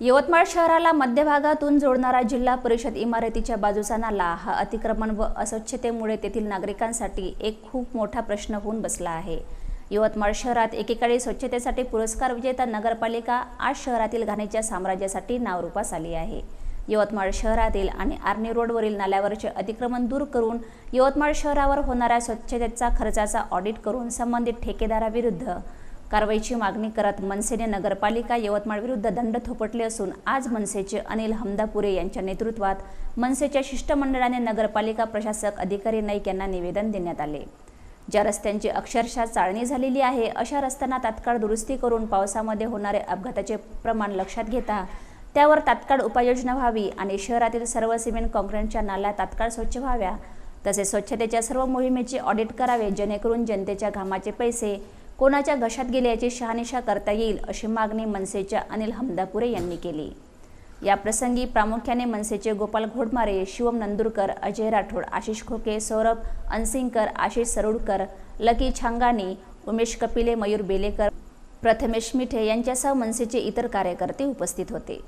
यवतमाळ शहराला मध्यभागातून जोडणारा जिल्हा परिषद इमारतीच्या बाजूचा नाला हा अतिक्रमण व अस्वच्छतेमुळे तेथील नागरिकांसाठी एक खूप मोठा प्रश्न होऊन बसला आहे. यवतमाळ शहरात एकेकाळी स्वच्छतेसाठी पुरस्कार विजेता नगरपालिका आज शहरातील घाणीच्या साम्राज्यासाठी नावरूपास आली आहे. यवतमाळ शहरातील आणि आर्णी रोडवरील नाल्यावरचे अतिक्रमण दूर करून यवतमाळ शहरावर होणाऱ्या स्वच्छतेचा खर्चाचा ऑडिट करून संबंधित ठेकेदाराविरुद्ध कारवाईची मागणी करत मनसेने नगरपालिका यवतमाळ विरुद्ध दंड थोपटले असून आज मनसेचे अनिल हमदापुरे यांच्या नेतृत्वात मनसेच्या शिष्टमंडळाने नगरपालिका प्रशासक अधिकारी नाईक यांना निवेदन देण्यात आले. ज्या रस्त्यांची अक्षरशः चाळणी झालेली आहे अशा रस्त्यांना तात्काळ दुरुस्ती करून पावसामध्ये होणारे अपघाताचे प्रमाण लक्षात घेता त्यावर तात्काळ उपाययोजना व्हावी आणि शहरातील सर्व सिमेंट काँक्रीटच्या नाल्या तात्काळ स्वच्छ व्हाव्या. तसेच स्वच्छतेच्या सर्व मोहिमेचे ऑडिट करावे जेणेकरून जनतेच्या घामाचे पैसे कोणाच्या घशात गेले याची शहानिशा करता येईल अशी मागणी मनसेच्या अनिल हमदापुरे यांनी केली. या प्रसंगी प्रामुख्याने मनसेचे गोपाल घोडमारे शिवम नंदुरकर अजय राठोड आशिष खोके सौरभ अनसिंगकर आशिष सरोडकर लकी छांगानी उमेश कपिले मयूर बेलेकर प्रथमेश मिठे यांच्यासह मनसेचे इतर कार्यकर्ते उपस्थित होते.